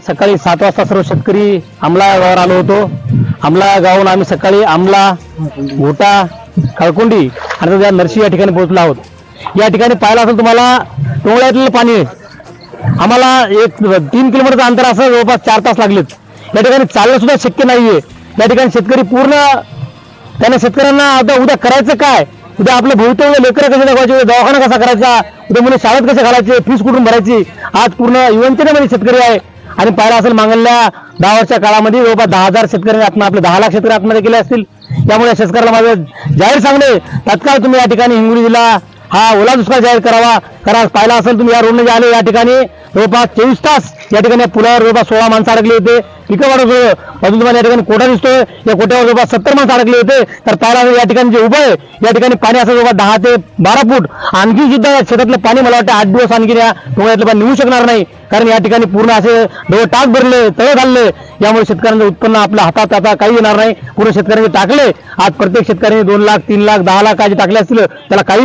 सकाळी सात वाजता सर्व शेतकरी आमला गावावर आलो होतो. आमला गावून आम्ही सकाळी आमला घोटा खळकुंडी आणि त्या नरसी या ठिकाणी पोहोचलो आहोत. या ठिकाणी पाहिलं असेल तुम्हाला टोंगळ्यातलं पाणी आम्हाला एक तीन किलोमीटरचं अंतर असं जवळपास चार तास लागलेत. या ठिकाणी चालणं सुद्धा शक्य नाहीये. या ठिकाणी शेतकरी पूर्ण त्यांना शेतकऱ्यांना आता उद्या करायचं काय? उद्या आपलं भवितव्य लेकरं कसे दाखवायचे? दवाखाना कसा करायचा? उद्या मुलं शाळेत कसे घालायचे? फीस कुठून भरायची? आज पूर्ण युवंचनेमध्ये म्हणजे शेतकरी आहे. आणि पाहिलं असेल मागल्या दहा वर्षाच्या काळामध्ये जवळपास दहा हजार शेतकऱ्यांनी आत्म आपले दहा लाख शेतकरी आत्महत्या केले असतील. त्यामुळे शेतकऱ्याला माझं जाहीर सांगणे तात्काळ तुम्ही या ठिकाणी हिंगोली जिल्हा हा ओला दुष्काळ जाहीर करावा. करा पाहिला असेल तुम्ही या रोडने आले या ठिकाणी. जवळपास चोवीस तास या ठिकाणी पुलावर जवळपास सोळा माणसं अडकली होते. पिकं वाढत होतं. अजून तुम्हाला या ठिकाणी कोटा दिसतोय? या कोट्यावर जवळपास सत्तर माणसं अडकले होते. तर पाहिला या ठिकाणी जे उभं आहे या ठिकाणी पाणी असं जवळपास दहा ते बारा फूट. आणखी सुद्धा या शेतातलं पाणी मला वाटतं आठ दिवस आणखी या डोंगरातलं पाणी निघू शकणार नाही. कारण या ठिकाणी पूर्ण असे डोळे टाक भरले तळे घालले. यामुळे शेतकऱ्यांचं उत्पन्न आपल्या हातात आता काही येणार नाही. पूर्ण शेतकऱ्यांनी टाकले. आज प्रत्येक शेतकऱ्याने दोन लाख तीन लाख दहा लाख काय जे टाकले असतील. त्याला काही